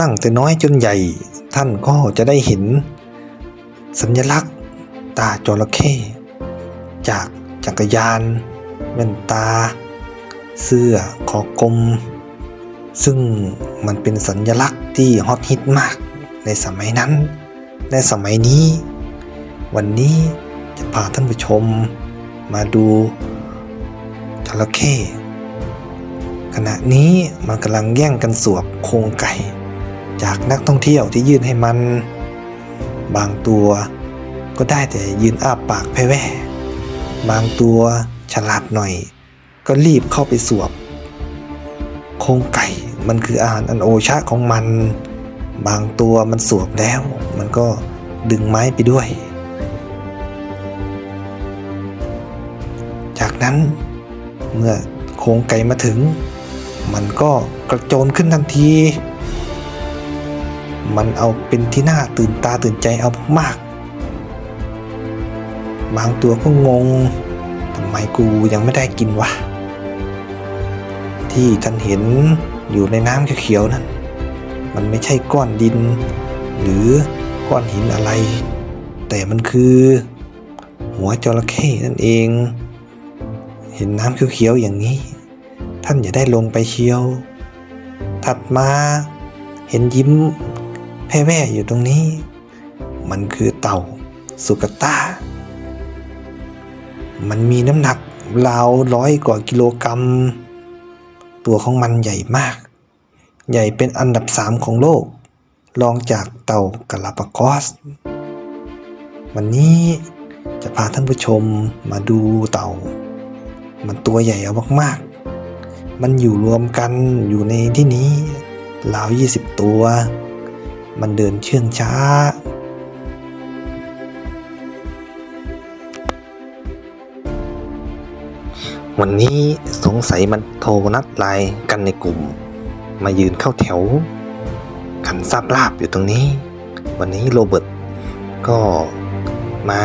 ตั้งแต่น้อยจนใหญ่ ท่านก็จะได้เห็น สัญลักษณ์ ตาจระเข้จากจักรยานแว่นตา เสื้อคอกลม ซึ่งมันเป็นสัญลักษณ์ที่ฮอตฮิตมากในสมัยนั้น และสมัยนี้ วันนี้จะพาท่านผู้ชมมาดูจระเข้ขณะนี้มันกำลังแย่งกันสวบโครงไก่ จากนักท่องเที่ยวที่ยื่นให้มัน บางตัวก็ได้แต่ยืนอ้าปากแพ่แว่บางตัวฉลาดหน่อย ก็รีบเข้าไปสวบ โครงไก่มันคืออาหารอันโอชะของมัน บางตัวมันสวบแล้ว มันก็ดึงไม้ไปด้วย จากนั้นเมื่อโครงไก่มาถึง มันก็กระโจนขึ้นทันที มันเอาเป็นที่น่าตื่นตาตื่นใจเอามากๆบางตัวก็งงทำไมกูยังไม่ได้กินวะ ที่ท่านเห็นอยู่ในน้ำเขียวๆนั่น มันไม่ใช่ก้อนดิน หรือก้อนหินอะไร แต่มันคือ หัวจระเข้นั่นเอง เห็นน้ำเขียวๆอย่างนี้ ท่านอย่าได้ลงไปเชียว ถัดมาเห็นยิ้ม แพ่แว่อยู่ตรงนี้ มันคือเต่าสุกต้า มันมีน้ำหนักราวร้อยกว่ากิโลกรัม ตัวของมันใหญ่มาก ใหญ่เป็นอันดับสามของโลก รองจากเต่ากาลาปากอส วันนี้จะพาท่านผู้ชมมาดูเต่า มันตัวใหญ่เอามากๆ มันอยู่รวมกันอยู่ในที่นี้ราว 20 ตัว มันเดินเชื่องช้า วันนี้สงสัยมันโทรนัดไลน์กันในกลุ่ม มายืนเข้าแถว ขันซาบลาบอยู่ตรงนี้ วันนี้โรเบิร์ตก็มา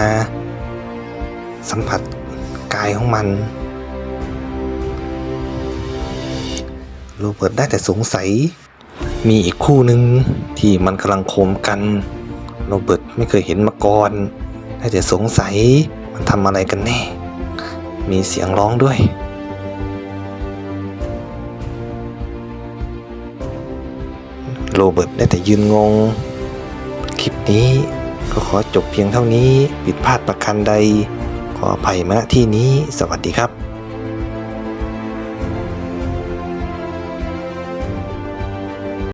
สัมผัสกายของมันโรเบิร์ตได้แต่สงสัย มีอีกคู่หนึ่งที่มันกำลังโคมกัน โรเบิร์ตไม่เคยเห็นมาก่อนได้แต่สงสัยมันทำอะไรกันแน่ มีเสียงร้องด้วย โรเบิร์ตได้แต่ยืนงง คลิปนี้ก็ขอจบเพียงเท่านี้ ผิดพลาดประการใด ขออภัยมาณที่นี้ สวัสดีครับ